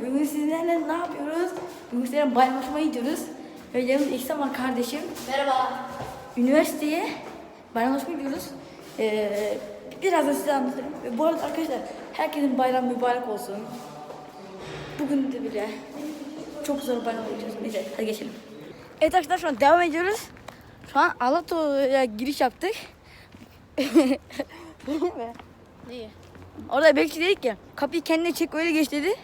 bugün sizlerle ne yapıyoruz? Bugün sizlerle bayramlaşmaya gidiyoruz. Ve yanımda İhsan var kardeşim. Merhaba. Üniversiteye bayramlaşmaya gidiyoruz. Ee, birazdan size anlatırım. Ve bu arada arkadaşlar herkesin bayram mübarek olsun. Bugün de bile çok zor bayram olacağız. Neyse hadi geçelim. Evet arkadaşlar şu an devam ediyoruz. Şu an Alato'ya giriş yaptık. Neyi? Orada bekçi dedik ya kapıyı kendine çek öyle geç dedi.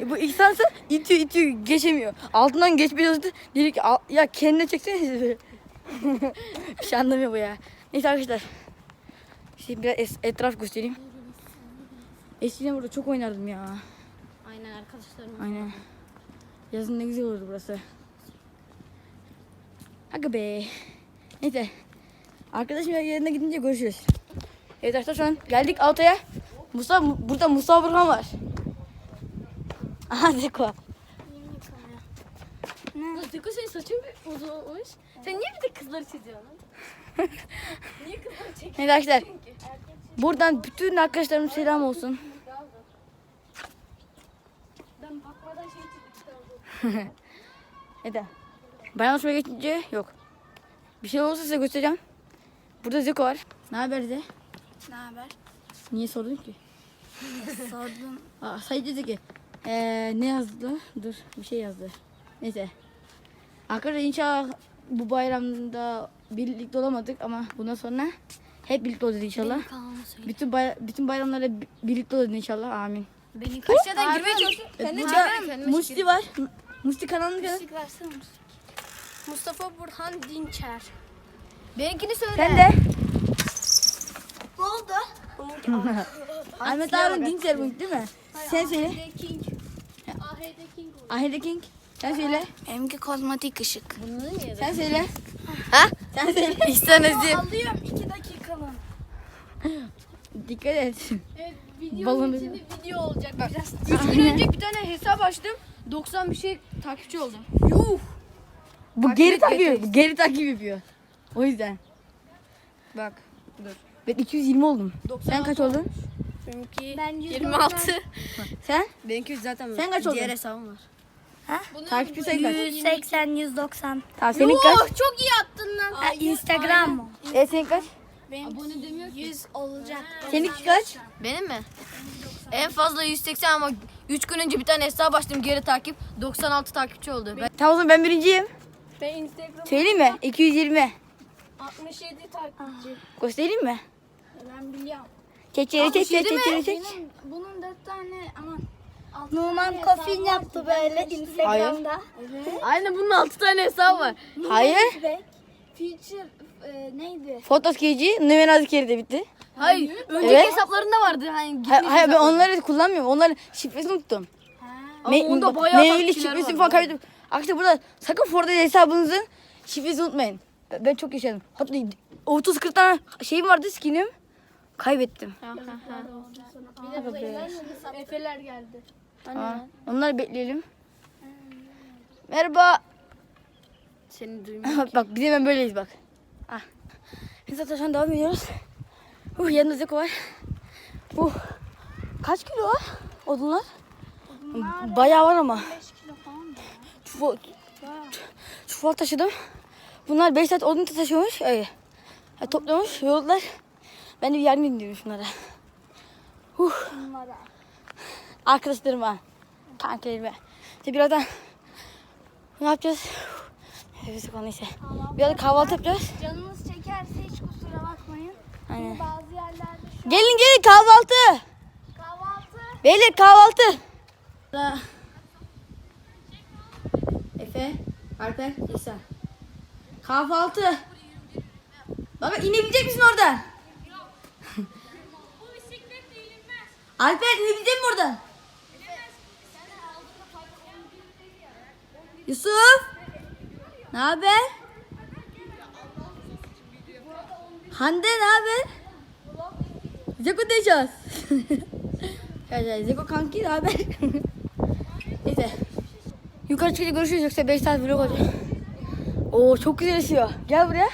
E, bu İhsan'sa itiyor itiyor geçemiyor. Altından geçmeye çalıştı. Dedi ki "Al- ya kendine çeksene. Bir şey anlamıyor bu ya. Neyse arkadaşlar. Şimdi biraz es- etraf göstereyim. Eskiden burada çok oynardım ya. Aynen arkadaşlarım. Aynen. Yazın ne güzel olurdu burası. Aga be. Neyse. Arkadaşım yerine gidince görüşürüz. Evet arkadaşlar şu an geldik Altay'a. Musa, burada Musa Burhan var. Aha Zeko. Zeko senin saçın bir uzunmuş. Sen niye bir de kızları çiziyorsun? niye kızları çekiyorsun? Evet arkadaşlar. Buradan bütün arkadaşlarım selam olsun. Ben bakmadan şey çizdim. Eda. Bayan şuraya geçince yok. Bir şey olursa size göstereceğim. Burada Zeko var. Ne haber de? Ne haber? Niye sordun ki? Sordum. Aa, Sayın dedi eee, ne yazdı? Dur bir şey yazdı. Neyse. Arkadaşlar inşallah bu bayramda birlikte olamadık ama bundan sonra hep birlikte olacağız inşallah. Bütün bay bütün bayramlarda bi- birlikte olacağız inşallah. Amin. Beni kaçadan girmeye çalışıyorum. Evet, burada Musti var. Musti kanalını kanal. Müzik versene müzik. Mustafa Burhan Dinçer. Benimkini söyle. Sen de. Ne oldu? Ahmet Harun Dinçer bu değil mi? Sen söyle. King. Ahide King. Sen söyle. Benimki kozmetik ışık. Sen söyle. Ha? Sen söyle. İhsan Özüm. Alıyorum 2 dakikalığına. Dikkat et. Evet, videonun Balonu- içinde video olacak biraz. 3 gün önce bir tane hesap açtım. 90 bir şey takipçi oldum. Yuh. Bu geri takip yapıyor. Bu geri takip yapıyor. O yüzden. Bak. Dur. Ben 220 oldum. Sen kaç oldun? Benimki ben 26. Sen? Benimki zaten Sen kaç oldun? Diğer hesabım var. Takipçi sayın kaç? 180 190. Tamam senin kaç? çok iyi attın lan. Ha, Instagram mı? E senin kaç? Abone demiyor ki. 100 olacak. Senin kaç? Benim mi? En fazla 180 ama 3 gün önce bir tane hesap açtım geri takip 96 takipçi oldu. Ben Tamam o zaman ben birinciyim. Ben Instagram Söyleyeyim mi? 220. 67 takipçi. Göstereyim mi? Ben biliyorum. Çek çek çek çek çek çek çek. Benim bunun 4 tane aman. Numan Kofin yaptı böyle Instagram'da. Aynen bunun 6 tane hesabı var. Hayır. Feature e, neydi? Fotos giyici Nüven Azikeri de bitti. Hayır, önceki Evet. hesaplarında vardı hani Hayır, hayır ben onları kullanmıyorum. Onların şifresini unuttum. Ama Me- onda bayağı Maili takipçiler şifresini var. falan kaybettim. Arkadaşlar burada sakın Ford'da hesabınızın şifresini unutmayın. Ben- Ben çok yaşadım. Hatta 30-40 tane şeyim vardı skinim. Kaybettim. Bir de sayılar Efeler geldi. Tamam. Onları bekleyelim. Merhaba. Seni duymuyor. bak biz hemen böyleyiz bak. Ah. Biz zaten şu an devam ediyoruz. Uh, yanında Zeko var. Uh. Kaç kilo var odunlar? Bayağı var ama. 5 kilo falan. Çuval, çuval taşıdım. Bunlar 5 saat odun taşıyormuş. Öyle. Ya, toplamış, yolladılar. Ben de bir yardım edeyim şunlara. Uh. Bunlara. Arkadaşlarıma, kankalarıma. İşte birazdan ne yapacağız? Nefes konu neyse. Biraz kahvaltı yapacağız. Canınız çekerse hiç kusura bakmayın. Aynen. Bazı yerlerde şu Gelin gelin kahvaltı. kahvaltı Beyler kahvaltı. Efe, Alper, İsa. Kahvaltı. Baba inebilecek misin oradan? Alper inebilecek misin oradan? Yusuf. Ne haber? Hande ne haber? Zeko diyeceğiz. Arkadaşlar Zeko kanki ne haber? Neyse. Yukarı çıkınca görüşürüz yoksa 5 saat vlog olacak. Oo çok güzel esiyor. Gel buraya.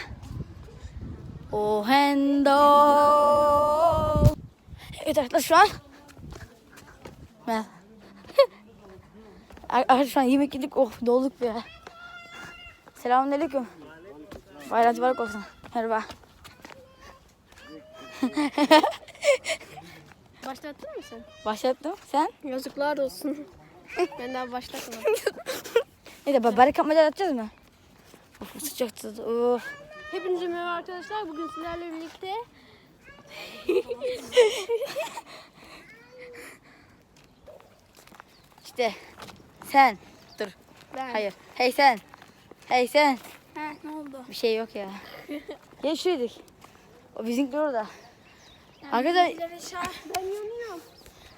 And oh. Evet arkadaşlar şu an. Ben. Ar- Arkadaşlar yemek yedik. Oh dolduk be. Selamünaleyküm. Bayram mübarek olsun. Merhaba. Başlattın mı sen? Başlattım. Sen? Yazıklar olsun. ben daha başlatmadım. Ne de bari kapmaca atacağız mı? Of sıcaktı. Of. Hepinize merhaba arkadaşlar. Bugün sizlerle birlikte İşte sen. Dur. ben Hayır. Hey sen. Hey sen. Ha, ne oldu? Bir şey yok ya. Gel şuraya. O bizimkiler orada. Arkadaşlar, ben yanıyorum.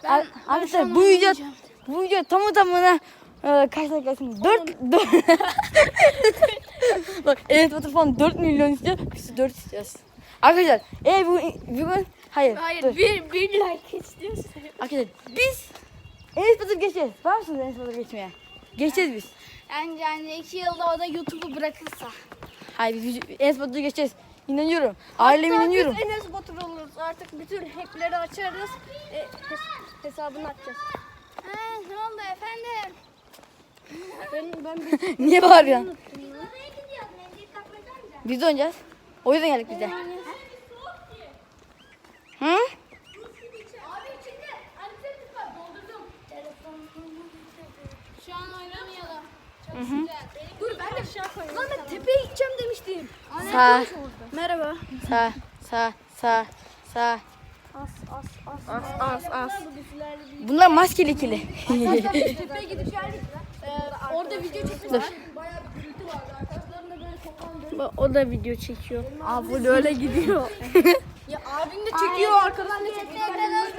ar- arkadaşlar bu video bu video tamı tamına e, kaç dakika gelsin? 4 4 Bak evet falan 4 milyon istiyor. Biz 4 istiyoruz. Arkadaşlar eğer bu bugün hayır. Hayır dur. bir, bir like istiyorsun. Arkadaşlar biz Enes Batur geçeceğiz. Var mısınız Enes Batur geçmeye? Geçeceğiz biz. Yani, yani iki yılda o da YouTube'u bırakırsa. Hayır biz Enes Batur'u geçeceğiz. İnanıyorum. Aileme inanıyorum. Biz Enes Batur oluruz. Artık bütün hackleri açarız. E, hes- hesabını açacağız. Ha, ne oldu efendim? Ben, ben bir Niye bağırıyorsun? Nereye gidiyorsun? Mendil kapmaca mı? Biz de oynayacağız. O yüzden geldik biz de. Hı? Abi içinde antibiyotik var doldurdum. Şu an oynamayalım. Çok güzel. Dur ben de aşağı koyayım. Lan ben tepeye gideceğim demiştim. Sağ, Merhaba. sağ, sağ, sağ, sağ. As as as as as as. Bunlar maskeli ikili. Tepeye gidip geldik. Ee, orada video çekiyorlar. O da video çekiyor. Abi öyle gidiyor. ya abim de çekiyor arkadan da çekiyor.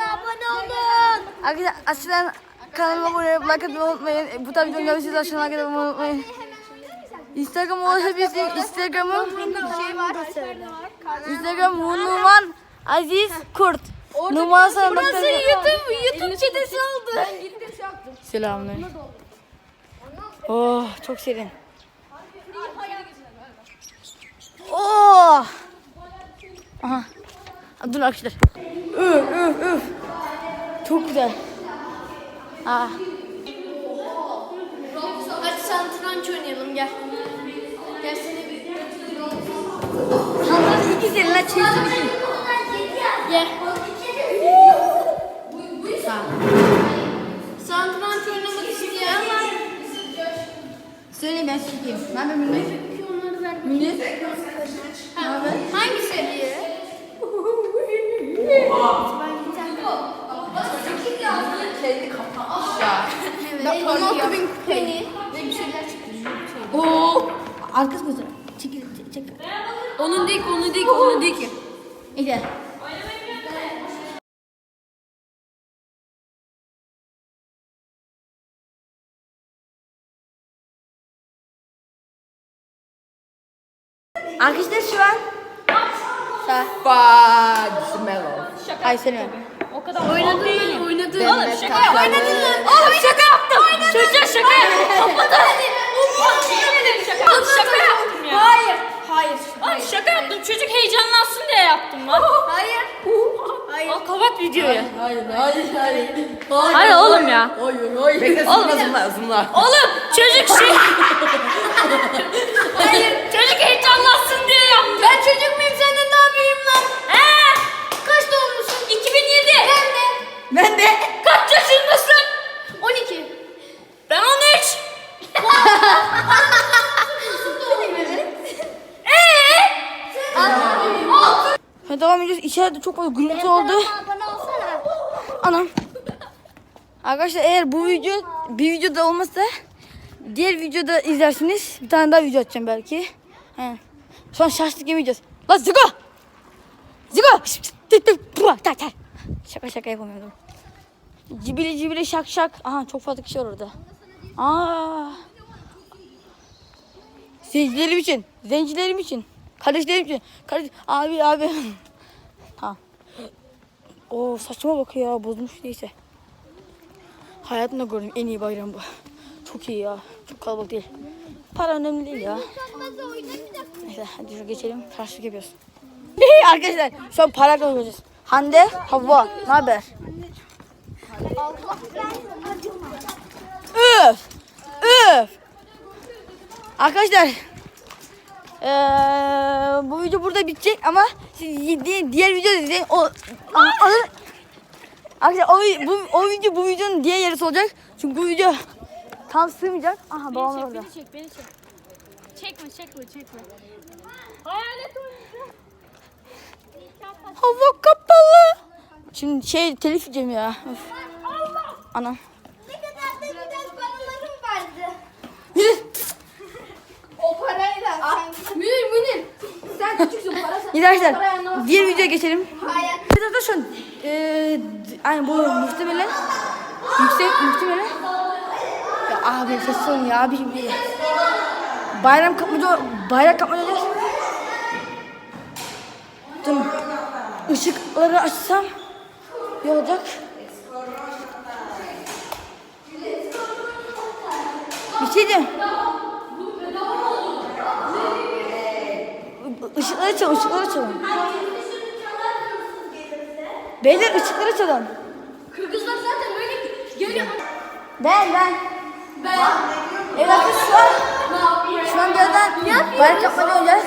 Abone olun. Arkadaşlar aşağıdan kanalıma abone olup like atmayı unutmayın. Bu tarz videoları görürseniz aşağıdan like atmayı unutmayın. Instagram ulaşabilirsiniz. Instagram'ım şey var. Instagram Numan Aziz Kurt. Numan sana Burası. YouTube, YouTube çetesi oldu. Ben gittim şey yaptım. Selamünaleyküm. Oh çok serin. Oh. Aha. Dur arkadaşlar. Üf üf üf. Çok güzel. Ah. Hadi satranç oynayalım gel. Gel seni bir serin lan çevirsin için. Gel. Satranç oynamak isteyen var. Söyle ben çekeyim. Ben de Münir. Onları ver. Münir. Seviye? Ben Ben 16 bin penny ve bir şeyler çıktı. Oo. Arkası mı? Çekil çek. çek. Onun değil ki, onun değil ki, onun değil ki. İyi. Arkadaşlar şu an Sağ. Hayır söyleme. Oynadın lan oynadın. Oğlum şaka oynadın lan. Oğlum şaka yaptım. Çocuğa şaka yaptım. Kapadı. Oğlum şaka yaptım ya. Hayır. Hayır. Oğlum şaka yaptım. Çocuk heyecanlansın diye yaptım lan. Hayır. Hayır. Al kapat videoyu. Hayır, hayır, hayır. Hayır oğlum ya. Hayır, hayır. Bekle, zımla, zımla, zımla. Oğlum çocuk şey... Hayır. Çocuk heyecanlansın diye yaptım. Ben çocuk muyum senden Ben de. Kaç yaşındasın? 12. Ben 13. Hadi devam ediyoruz. İçeride çok fazla gürültü oldu. Anam. Arkadaşlar eğer bu video bir videoda olmazsa diğer videoda izlersiniz. Bir tane daha video atacağım belki. He. Şu an şaşlık yemeyeceğiz. Lan Zigo! Zigo! Şaka şaka yapamıyorum. Cibili cibili şak şak. Aha çok fazla kişi var orada. Aa. Zencilerim için. Zencilerim için. Kardeşlerim için. Kardeş, abi abi. Tamam. Oo saçma bak ya bozmuş neyse. Hayatımda gördüğüm en iyi bayram bu. Çok iyi ya. Çok kalabalık değil. Para önemli değil ya. Neyse hadi şuraya geçelim. Tıraşlık yapıyoruz. Arkadaşlar şu an para kazanacağız. Hande, Havva, ne haber? Üf! Arkadaşlar eee, bu video burada bitecek ama siz di- diğer video izleyin. O alın. Arkadaşlar o, bu, o video bu videonun diğer yarısı olacak. Çünkü bu video tam sığmayacak. Aha babam Beni orada. çek, beni çek, beni çek. Çekme, çekme, çekme. Hayalet oyuncu. Hava kapalı. Şimdi şey telif yiyeceğim ya. Öf. Anam. Ne kadar da güzel paralarım vardı. Yürü. O parayla sen Münir Münir. Sen küçüksün para sen. Arkadaşlar. Diğer videoya geçelim. Biz arkadaşlar eee yani bu muhtemelen yüksek muhtemelen ya abi ses olun ya abi şimdi bayram kapmaca bayrak kapmaca. Dur. Işıkları açsam ne olacak? Bir şey diyeyim. Işıkları açalım, ışıkları açalım. Beyler ışıkları açalım. Kırgızlar zaten böyle geliyor. Ben ben. Ben. Evet arkadaşlar şu an, şu an birazdan bayrak oynayacağız.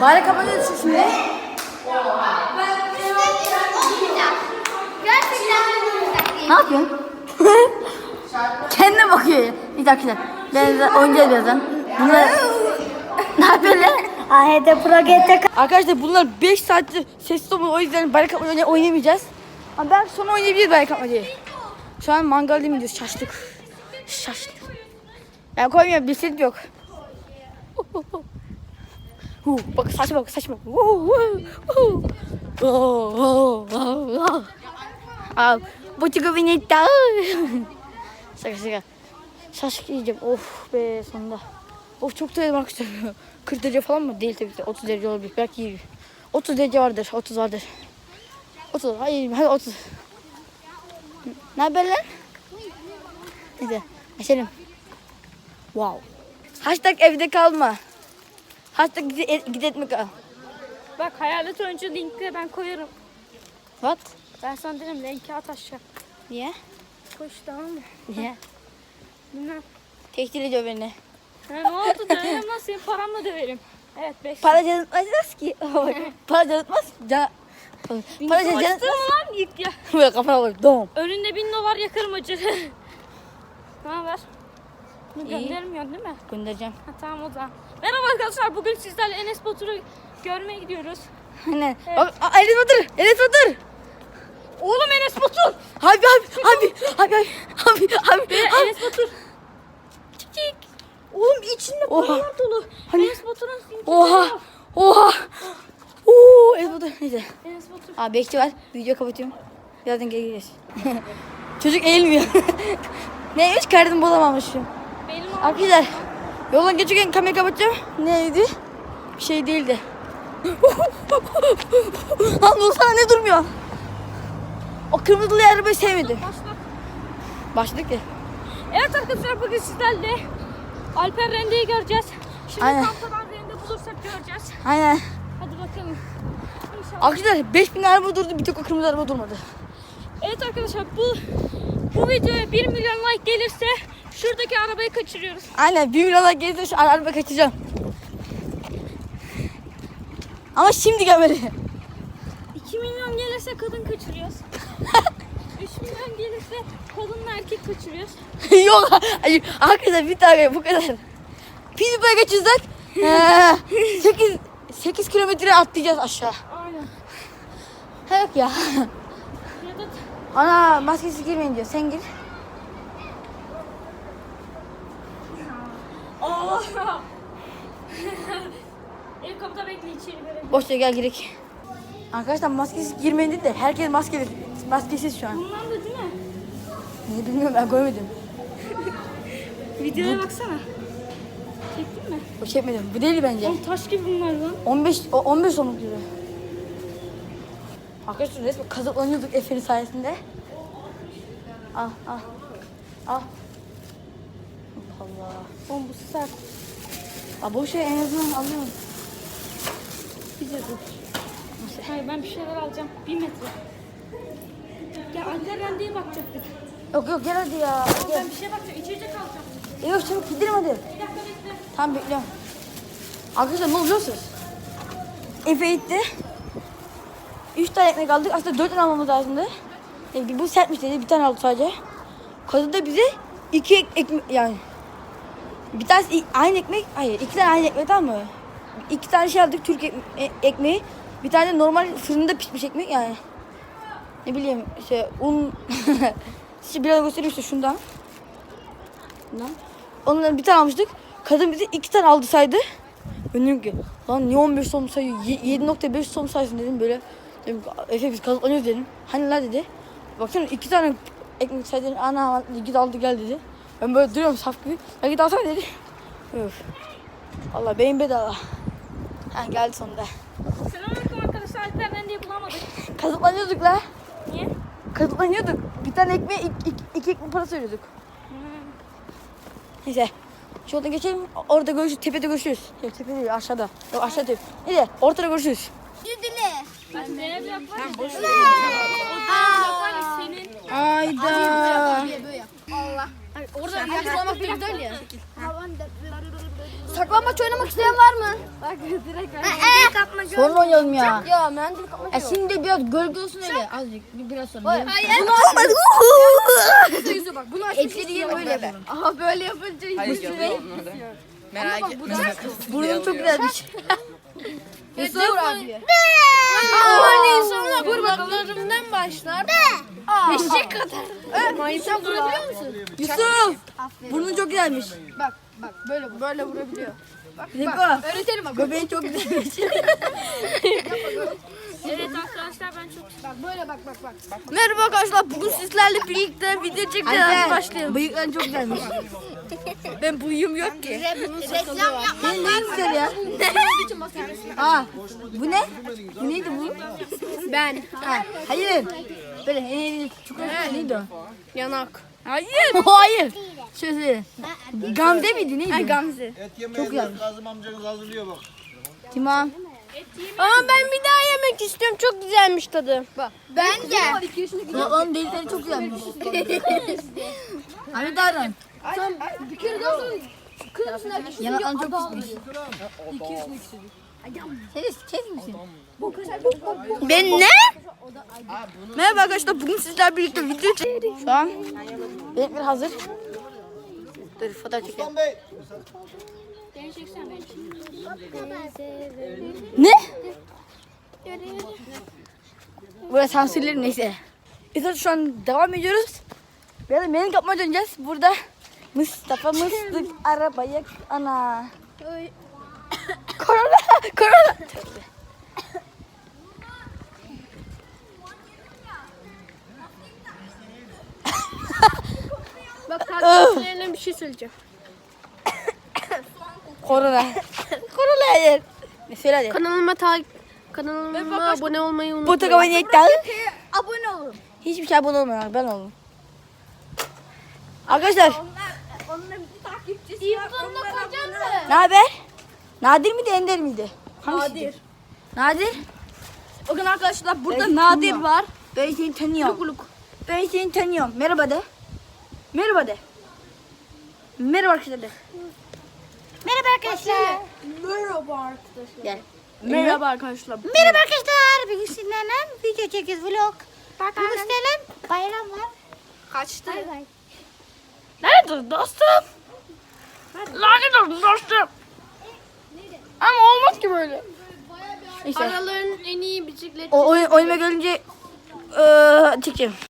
Bayrak oynayacağız şimdi. Ne yapıyorsun? Kendine bakıyor. Bir dakika. Ben de oynayacağız birazdan. Bunlar... ne yapıyorsun lan? AHD Pragete Arkadaşlar bunlar 5 saattir sessiz olmalı o yüzden bayrak oynay- oynayamayacağız. Ama belki sonra oynayabiliriz bayrak kapmacayı. Şu an mangal değil mi diyoruz? Şaştık. Şaştık. Ben koymuyorum bir şey yok. Hu, bak saçma bak saçma. Hu, hu, hu. Oh, oh, oh, oh. Al, beni da. Şaka şaka. Şaşkın yiyeceğim. Of be sonunda. Of çok terledim arkadaşlar. 40 derece falan mı? Değil tabii ki. de. 30 derece olabilir. Belki iyi. 30 derece vardır. 30 vardır. 30. Hayır hadi 30. Ne haber lan? Neyse. Geçelim. Wow. Hashtag evde kalma. Hashtag gide, gide etme kal. Bak hayalet oyuncu linkini ben koyarım. What? Ben sana dedim linki at aşağı. Niye? Koş tamam mı? Niye? Bilmem. Tehdit ediyor beni. Ha, ne oldu döverim nasıl paramla döverim. Evet 5 Para canıtmaz ki. Para canıtmaz. Can... Para canıtmaz. lan yık ya. Böyle kafana vur. Dom. Önünde bin dolar yakarım acı. ne haber? Bunu göndermiyorsun değil mi? Göndereceğim. Ha, tamam o zaman. Merhaba arkadaşlar bugün sizlerle Enes Batur'u görmeye gidiyoruz. Aynen. Bak Aa, Enes Batur. Enes Batur. Oğlum Enes Batur. Abi abi abi abi abi abi. Enes Batur. Çık çık. Oğlum içinde paralar dolu. Hani? Enes Batur'un Oha. Oha. Oo, Enes Batur. Neyse. Enes Batur. Abi bekçi var. Video kapatıyorum. Birazdan geri geliriz. Çocuk eğilmiyor. Neymiş? Kardım bulamamışım. Arkadaşlar yoldan geçerken kamerayı kapatacağım. Neydi? Bir şey değildi. Lan dursana ne durmuyor? O kırmızılı arabayı sevmedim. Başla. Başladık ya. Evet arkadaşlar bugün sizlerle Alper Rende'yi göreceğiz. Şimdi Aynen. kamptadan Rende bulursak göreceğiz. Aynen. Hadi bakalım. İnşallah. Arkadaşlar 5000 araba durdu bir tek o kırmızı araba durmadı. Evet arkadaşlar bu bu videoya 1 milyon like gelirse şuradaki arabayı kaçırıyoruz. Aynen 1 milyona gelirse şu araba kaçacağım. Ama şimdi gelmeli. 2 milyon gelirse kadın kaçırıyoruz. 3 milyon gelirse kadınla erkek kaçırıyoruz. Yok hayır. Arkadaşlar bir tane bu kadar. Pitbull'a kaçırsak 8 8 kilometre atlayacağız aşağı. Aynen. Ha yok ya. Ya da Ana maskesiz girmeyin diyor. Sen gir. Allah. Kapıda bekle içeri verelim. Boş ver gel girek. Arkadaşlar maskesiz girmeyin dedi de herkes maskeli. Maskesiz şu an. Bundan da değil mi? Ne bilmiyorum ben görmedim. Videoya baksana. Çektin mi? O çekmedim. Bu değil bence. Oğlum taş gibi bunlar lan. 15 o 15 sonluk diyor. Arkadaşlar resmen kazıklanıyorduk Efe'nin sayesinde. Al al. Al. Allah. Oğlum bu sert. Aa, boş ver en azından alıyorum. Bir de dur. Hayır ben bir şeyler alacağım. Bir metre. Ya Alper Rende'ye bakacaktık. Yok yok gel hadi ya. Gel. Ben bir şey bakacağım. İçecek alacağım. Yok çabuk gidelim hadi. Tamam bekliyorum. Arkadaşlar ne oluyorsunuz? Efe gitti. Üç tane ekmek aldık. Aslında dört tane almamız lazımdı. Yani bu sertmiş dedi. Bir tane aldı sadece. Kadın da bize iki ek- ekmek yani. Bir tanesi i- aynı ekmek. Hayır iki tane aynı ekmek tamam mı? İki tane şey aldık Türk ek- e- ekmeği. Bir tane de normal fırında pişmiş ekmek yani. Ne bileyim işte un. Size biraz göstereyim işte şundan. Bundan. Ondan bir tane almıştık. Kadın bize iki tane aldı saydı. Ben dedim ki lan niye 15 som sayıyor? Ye- 7.5 som saysın dedim böyle. Dedim Efe biz kazıklanıyoruz dedim. Hani la dedi. Baksana iki tane ekmek saydı. Ana git aldı gel dedi. Ben böyle duruyorum saf gibi. Ya git alsana dedi. Öf. Valla beyin bedava. Ha geldi sonunda. Selamünaleyküm arkadaşlar. Alper'den diye bulamadık. Kazıklanıyorduk la. Niye? Kazıklanıyorduk. Bir tane ekmeğe iki, iki, iki ekmek parası veriyorduk. Neyse. Şurada geçelim. Orada görüşürüz. Tepede görüşürüz. Yok tepe değil aşağıda. Yok aşağı tepe. Neyse ortada görüşürüz. Ben Zeynep yapar. Sen boş ver. Hayda. Orada yaklamak da güzel ya. Saklambaç oynamak isteyen var mı? Bak direkt kapmaca. Sonra oynayalım ya. Ya mendil kapmak E şimdi biraz gölge olsun öyle. Azıcık. bir- Biraz sonra. Hayır. yüzü bak. Bunu Etleri yiyelim öyle yapalım. Aha böyle yapınca Hayır yazıyorum orada. Merak etme. Burnum çok güzelmiş. Yusuf abi. Aa, sonra parmaklarımdan başlar. Eşek kadar. Mayıp sen vurabiliyor musun? Yusuf. Burnun çok güzelmiş. Bak bak böyle böyle vurabiliyor. Zeko. Öğretelim bak. Göbeğin çok güzelmiş. Evet arkadaşlar ben çok Bak böyle bak bak bak. Merhaba arkadaşlar. Bugün sizlerle birlikte video çekeceğiz. Hadi başlayalım. Bıyıkların çok güzelmiş. ben bıyığım yok ki. Reklam yapma. Senin neyin güzel ya? Aa, bu ne? Bu neydi bu? Ben. Ha, hayır. Böyle en çok güzel neydi o? Yanak. Hayır. hayır. Söyle. Gamze miydi neydi? Gamze. Et yemeği Kazım amcanız hazırlıyor bak. Tamam. Ama ben bir daha yemek istiyorum. Çok güzelmiş tadı. Bak. Ben de. Lan Onun delikleri çok güzelmiş. Ahmet Aran. Bir kere daha sonra kırmızı herkes. Yanakların çok pismiş. Sen de kes misin? Ben ne? Merhaba arkadaşlar bugün sizlerle birlikte video çekiyoruz. Şu an benimkiler hazır. Dur fotoğraf çekelim. Bey. Ne? Burası sansürlerim neyse. Biz şu an devam ediyoruz. Biraz benim kapma döneceğiz. Burada Mustafa Mıstık arabaya ana. korona korona. Bak takipçilerine bir şey söyleyeceğim. Korona. korona hayır. Ne söyle hadi. Kanalıma takip kanalıma abone olmayı Bu unutmayın. takıma niyetten. Abone olun. Hiçbir şey abone olmuyor. Ben oldum. Arkadaşlar İrfan'la kocan mı? ne haber? Nadir miydi Ender miydi? Nadir. Nadir? Bakın arkadaşlar burada Nadir var. Ben seni tanıyorum. Ben seni tanıyorum. Merhaba de. Merhaba de. Merhaba arkadaşlar de. Merhaba arkadaşlar. Gel. Merhaba arkadaşlar. Merhaba arkadaşlar. Bugün sizlerle video çekiyoruz vlog. Bugün sizlerle bayram var. Kaçtı. Bay bay. Nerede dostum? Lanet olsun dostum. Ama olmaz ki böyle. İşte Araların en iyi bisiklet o oyun, oyuna gelince eee çekeceğim.